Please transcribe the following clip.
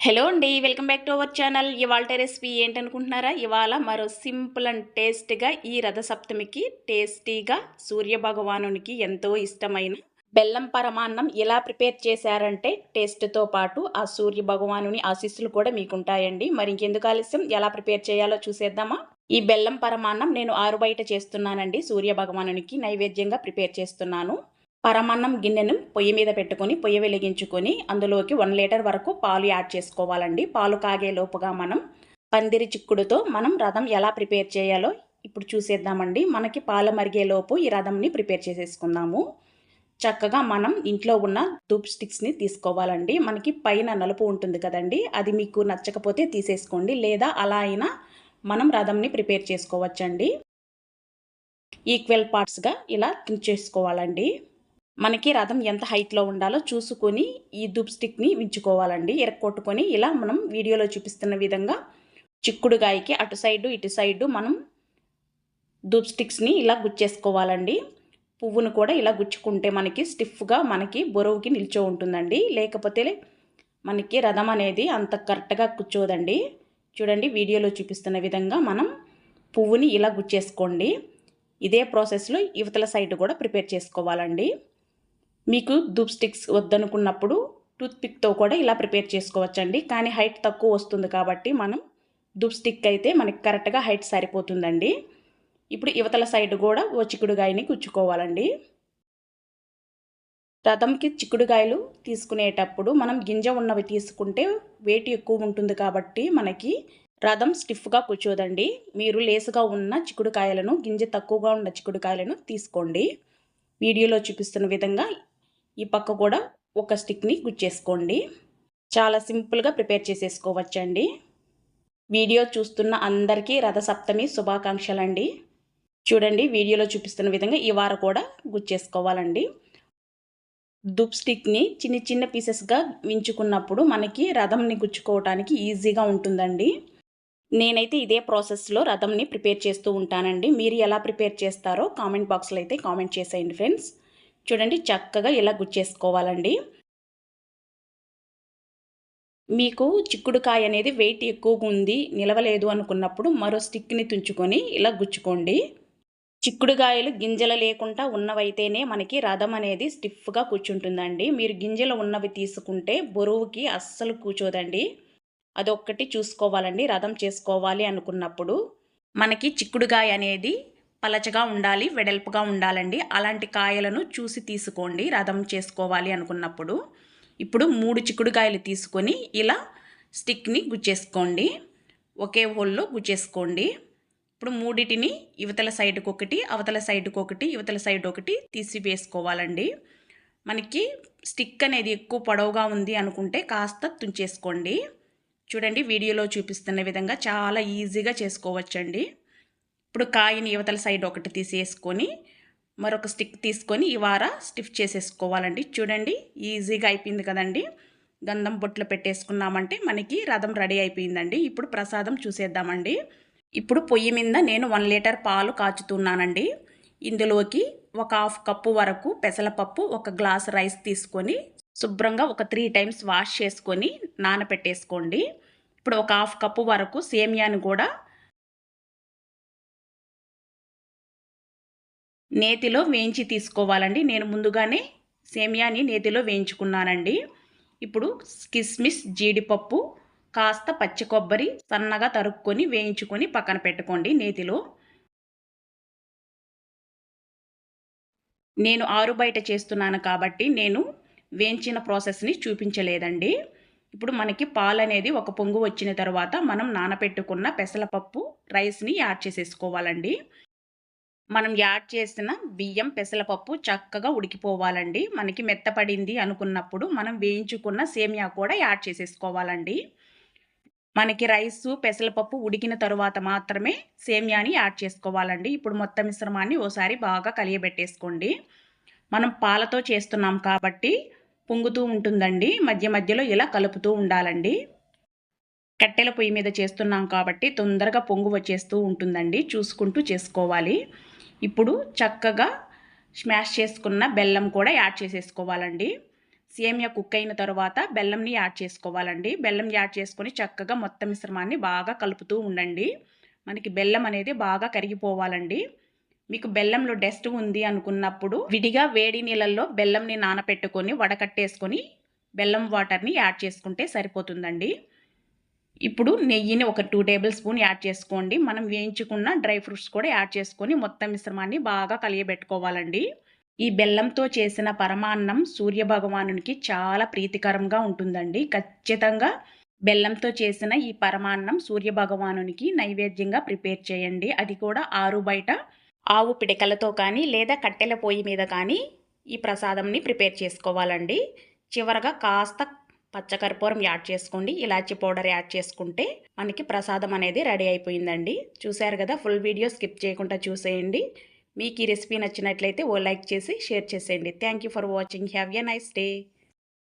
Hello అండి welcome back to our channel. ఇవాళ recipe ఏంటనుకుంటున్నారా? ఇవాళ మరో సింపుల్ అండ్ టేస్ట్గా ఈ రథసప్తమికి టేస్టీగా సూర్య భగవానునికి ఎంతో ఇష్టమైన బెల్లం పరమాన్నం ఎలా ప్రిపేర్ చేశారంటే టేస్ట్తో పాటు ఆ సూర్య భగవానుని ఆశీస్సులు కూడా మీకు ఉంటాయండి మరి ఇంకెందుకు ఆలస్యం? ఎలా ప్రిపేర్ చేయాలో చూసేద్దామా? ఈ బెల్లం పరమాన్నం నేను ఆరు బయట చేస్తున్నానండి. సూర్య భగవానునికి నైవేద్యంగా ప్రిపేర్ చేస్తున్నాను. పరమాన్నం గిన్నెను పొయ్యి మీద పెట్టుకొని పొయ్యి వెలిగించుకొని అందులోకి వన్ లీటర్ వరకు పాలు యాడ్ చేసుకోవాలండి. పాలు కాగే లోపుగా మనం పందిరి చిక్కుడుతో మనం రథం ఎలా ప్రిపేర్ చేయాలో ఇప్పుడు చూసేద్దామండి. మనకి పాలు మరిగే లోపు ఈ రథంని ప్రిపేర్ చేసేసుకుందాము. చక్కగా మనం ఇంట్లో ఉన్న ధూప్ స్టిక్స్ని తీసుకోవాలండి. మనకి పైన నలుపు ఉంటుంది కదండి అది మీకు నచ్చకపోతే తీసేసుకోండి. లేదా అలా అయినా మనం రథంని ప్రిపేర్ చేసుకోవచ్చండి. ఈక్వల్ పార్ట్స్గా ఇలా చేసుకోవాలండి మనకి రథం ఎంత హైట్లో ఉండాలో చూసుకొని ఈ దూప్ స్టిక్ని వించుకోవాలండి. ఎరక్కొట్టుకొని ఇలా మనం వీడియోలో చూపిస్తున్న విధంగా చిక్కుడుగాయకి అటు సైడు ఇటు సైడు మనం ధూప్ స్టిక్స్ని ఇలా గుచ్చేసుకోవాలండి. పువ్వును కూడా ఇలా గుచ్చుకుంటే మనకి స్టిఫ్గా మనకి బొరువుకి నిల్చో ఉంటుందండి. లేకపోతే మనకి రథం అనేది అంత కరెక్ట్గా కూర్చోదండి. చూడండి వీడియోలో చూపిస్తున్న విధంగా మనం పువ్వుని ఇలా గుచ్చేసుకోండి. ఇదే ప్రాసెస్లో యువతల సైడ్ కూడా ప్రిపేర్ చేసుకోవాలండి. మీకు ధూప్ స్టిక్స్ వద్దనుకున్నప్పుడు టూత్పిక్తో కూడా ఇలా ప్రిపేర్ చేసుకోవచ్చండి. కానీ హైట్ తక్కువ వస్తుంది కాబట్టి మనం ధూప్ స్టిక్ అయితే మనకి కరెక్ట్గా హైట్ సరిపోతుందండి. ఇప్పుడు యువతల సైడ్ కూడా ఓ చిక్కుడుగాయని కుచ్చుకోవాలండి రథంకి చిక్కుడుగాయలు తీసుకునేటప్పుడు మనం గింజ ఉన్నవి తీసుకుంటే వెయిట్ ఎక్కువ ఉంటుంది కాబట్టి మనకి రథం స్టిఫ్గా కూర్చోదండి. మీరు లేసుగా ఉన్న చిక్కుడుకాయలను గింజ తక్కువగా ఉన్న చిక్కుడుకాయలను తీసుకోండి. వీడియోలో చూపిస్తున్న విధంగా ఈ పక్క కూడా ఒక స్టిక్ని గుచ్చేసుకోండి. చాలా సింపుల్గా ప్రిపేర్ చేసేసుకోవచ్చండి. వీడియో చూస్తున్న అందరికీ రథసప్తమి శుభాకాంక్షలండి. చూడండి వీడియోలో చూపిస్తున్న విధంగా ఈ వారం కూడా గుచ్చేసుకోవాలండి. దుప్ స్టిక్ని చిన్న చిన్న పీసెస్గా వించుకున్నప్పుడు మనకి రథంని గుచ్చుకోవటానికి ఈజీగా ఉంటుందండి. నేనైతే ఇదే ప్రాసెస్లో రథంని ప్రిపేర్ చేస్తూ ఉంటానండి. మీరు ఎలా ప్రిపేర్ చేస్తారో కామెంట్ బాక్స్లో అయితే కామెంట్ చేసేయండి ఫ్రెండ్స్. చూడండి చక్కగా ఇలా గుచ్చేసుకోవాలండి. మీకు చిక్కుడుకాయ అనేది వెయిట్ ఎక్కువగా ఉంది నిలవలేదు అనుకున్నప్పుడు మరో స్టిక్ని తుంచుకొని ఇలా గుచ్చుకోండి. చిక్కుడుకాయలు గింజలు లేకుండా ఉన్నవైతేనే మనకి రథం అనేది స్టిఫ్గా కూర్చుంటుందండి. మీరు గింజలు ఉన్నవి తీసుకుంటే బరువుకి అస్సలు కూర్చోదండి అదొక్కటి చూసుకోవాలండి రథం చేసుకోవాలి అనుకున్నప్పుడు. మనకి చిక్కుడుగాయ అనేది పలచగా ఉండాలి వెడల్పుగా ఉండాలండి. అలాంటి కాయలను చూసి తీసుకోండి రథం చేసుకోవాలి అనుకున్నప్పుడు. ఇప్పుడు మూడు చిక్కుడుకాయలు తీసుకొని ఇలా స్టిక్ని గుచ్చేసుకోండి. ఒకే హోల్లో గుచ్చేసుకోండి. ఇప్పుడు మూడిటిని యువతల సైడ్కి ఒకటి అవతల సైడ్కి ఒకటి యువతల సైడ్ ఒకటి తీసి వేసుకోవాలండి మనకి స్టిక్ అనేది ఎక్కువ పొడవుగా ఉంది అనుకుంటే కాస్త తుంచేసుకోండి. చూడండి వీడియోలో చూపిస్తున్న విధంగా చాలా ఈజీగా చేసుకోవచ్చండి. ఇప్పుడు కాయని యువతల సైడ్ ఒకటి తీసేసుకొని మరొక స్టిక్ తీసుకొని ఈ వార స్టిఫ్ చేసేసుకోవాలండి. చూడండి ఈజీగా అయిపోయింది కదండి. గంధం బొట్లు పెట్టేసుకున్నామంటే మనకి రథం రెడీ అయిపోయిందండి. ఇప్పుడు ప్రసాదం చూసేద్దామండి. ఇప్పుడు పొయ్యి మీద నేను వన్ లీటర్ పాలు కాచుతున్నానండి. ఇందులోకి ఒక హాఫ్ కప్పు వరకు పెసలపప్పు ఒక గ్లాస్ రైస్ తీసుకొని శుభ్రంగా ఒక త్రీ టైమ్స్ వాష్ చేసుకొని నానపెట్టేసుకోండి. ఇప్పుడు ఒక హాఫ్ కప్పు వరకు సేమియాను కూడా నేతిలో వేయించి తీసుకోవాలండి. నేను ముందుగానే సేమియాని నేతిలో వేయించుకున్నానండి. ఇప్పుడు కిస్మిస్ జీడిపప్పు కాస్త పచ్చి కొబ్బరి సన్నగా తరుక్కొని వేయించుకొని పక్కన పెట్టుకోండి నేతిలో. నేను ఆరు బయట చేస్తున్నాను కాబట్టి నేను వేయించిన ప్రాసెస్ని చూపించలేదండి. ఇప్పుడు మనకి పాలు అనేది ఒక పొంగు వచ్చిన తర్వాత మనం నానపెట్టుకున్న పెసలపప్పు రైస్ని యాడ్ చేసేసుకోవాలండి. మనం యాడ్ చేసిన బియ్యం పెసలపప్పు చక్కగా ఉడికిపోవాలండి. మనకి మెత్తపడింది అనుకున్నప్పుడు మనం వేయించుకున్న సేమియా కూడా యాడ్ చేసేసుకోవాలండి. మనకి రైసు పెసలపప్పు ఉడికిన తరువాత మాత్రమే సేమియాని యాడ్ చేసుకోవాలండి. ఇప్పుడు మొత్తం మిశ్రమాన్ని ఓసారి బాగా కలియబెట్టేసుకోండి. మనం పాలతో చేస్తున్నాం కాబట్టి పొంగుతూ ఉంటుందండి. మధ్య మధ్యలో ఇలా కలుపుతూ ఉండాలండి. కట్టెల పొయ్యి మీద చేస్తున్నాం కాబట్టి తొందరగా పొంగు వచ్చేస్తూ ఉంటుందండి. చూసుకుంటూ చేసుకోవాలి. ఇప్పుడు చక్కగా స్మాష్ చేసుకున్న బెల్లం కూడా యాడ్ చేసేసుకోవాలండి. సేమియా కుక్ అయిన తర్వాత బెల్లంని యాడ్ చేసుకోవాలండి. బెల్లం యాడ్ చేసుకొని చక్కగా మొత్తం మిశ్రమాన్ని బాగా కలుపుతూ ఉండండి. మనకి బెల్లం అనేది బాగా కరిగిపోవాలండి. మీకు బెల్లంలో డస్ట్ ఉంది అనుకున్నప్పుడు విడిగా వేడి నీళ్ళల్లో బెల్లంని నానపెట్టుకొని వడకట్టేసుకొని బెల్లం వాటర్ని యాడ్ చేసుకుంటే సరిపోతుందండి. ఇప్పుడు నెయ్యిని ఒక టూ టేబుల్ స్పూన్ యాడ్ చేసుకోండి. మనం వేయించుకున్న డ్రై ఫ్రూట్స్ కూడా యాడ్ చేసుకొని మొత్తం మిశ్రమాన్ని బాగా కలియబెట్టుకోవాలండి. ఈ బెల్లంతో చేసిన పరమాన్నం సూర్య భగవానునికి చాలా ప్రీతికరంగా ఉంటుందండి. ఖచ్చితంగా బెల్లంతో చేసిన ఈ పరమాన్నం సూర్య భగవానునికి నైవేద్యంగా ప్రిపేర్ చేయండి. అది కూడా ఆరు బయట ఆవు పిడకలతో కానీ లేదా కట్టెల పొయ్యి మీద కానీ ఈ ప్రసాదంని ప్రిపేర్ చేసుకోవాలండి. చివరగా కాస్త పచ్చకర్పూరం యాడ్ చేసుకోండి. ఇలాచి పౌడర్ యాడ్ చేసుకుంటే మనకి ప్రసాదం అనేది రెడీ అయిపోయిందండి. చూశారు కదా ఫుల్ వీడియో స్కిప్ చేయకుండా చూసేయండి. మీకు ఈ రెసిపీ నచ్చినట్లయితే ఓ లైక్ చేసి షేర్ చేసేయండి. Thank you for watching. Have a nice day.